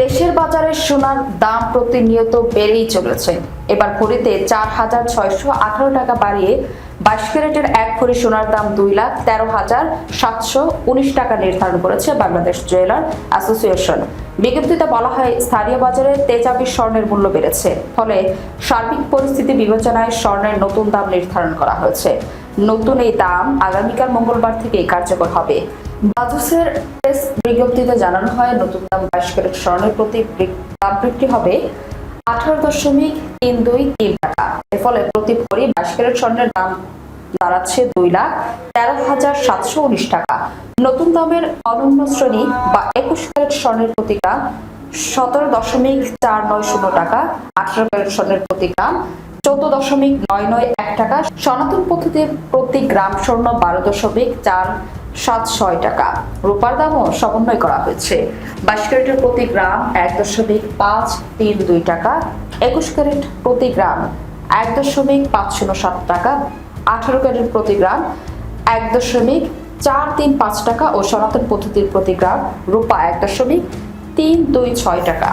দেশের বাজারে সোনার দাম প্রতিনিয়ত বেড়েই চলেছে। এবার ভরিতে চার হাজার ছয়শো আঠারো টাকা বাড়িয়ে বাইশ ক্যারেটের এক ভরি সোনার দাম দুই লাখ তেরো হাজার সাতশো উনিশ টাকা নির্ধারণ করেছে বাংলাদেশ জুয়েলার অ্যাসোসিয়েশন। বিজ্ঞপ্তিতে বলা হয়, স্থানীয় বাজারে তেজাবি স্বর্ণের মূল্য বেড়েছে, ফলে সার্বিক পরিস্থিতি বিবেচনায় স্বর্ণের নতুন দাম নির্ধারণ করা হয়েছে। নতুন এই দাম আগামীকাল মঙ্গলবার থেকেই কার্যকর হবে। বাজুসের প্রেস বিজ্ঞপ্তিতে জানানো হয় নতুন দাম বাইশ ক্যারেট স্বর্ণের প্রতি দাম বৃদ্ধি হবে আঠারো দশমিক তিন দুই তিন টাকা। এর ফলে প্রতি ভরি বাইশ ক্যারেট স্বর্ণের দাম দাঁড়াচ্ছে দুই লাখ তেরো হাজার সাতশো উনিশ টাকা। নতুন দামের অনন্য শ্রেণি বা একুশ ক্যারেট স্বর্ণের প্রতি গ্রাম সতেরো দশমিক চার নয় শূন্য টাকা, আঠারো ক্যারেট স্বর্ণের প্রতি গ্রাম চোদ্দ দশমিক নয় নয় এক টাকা। সনাতন পদ্ধতির প্রতি গ্রাম স্বর্ণ বারো দশমিক চার সাত ছয় টাকা। রূপার দামও সমন্বয় করা হয়েছে। বাইশ ক্যারেটের প্রতি গ্রাম এক দশমিক পাঁচ তিন দুই টাকা। একুশ ক্যারেট প্রতি গ্রাম এক দশমিক পাঁচ শূন্য সাত টাকা। আঠারো ক্যারেট প্রতি গ্রাম এক দশমিক চার তিন পাঁচ টাকা। ও সনাতন পদ্ধতির প্রতি গ্রাম রূপা এক দশমিক তিন দুই ছয় টাকা।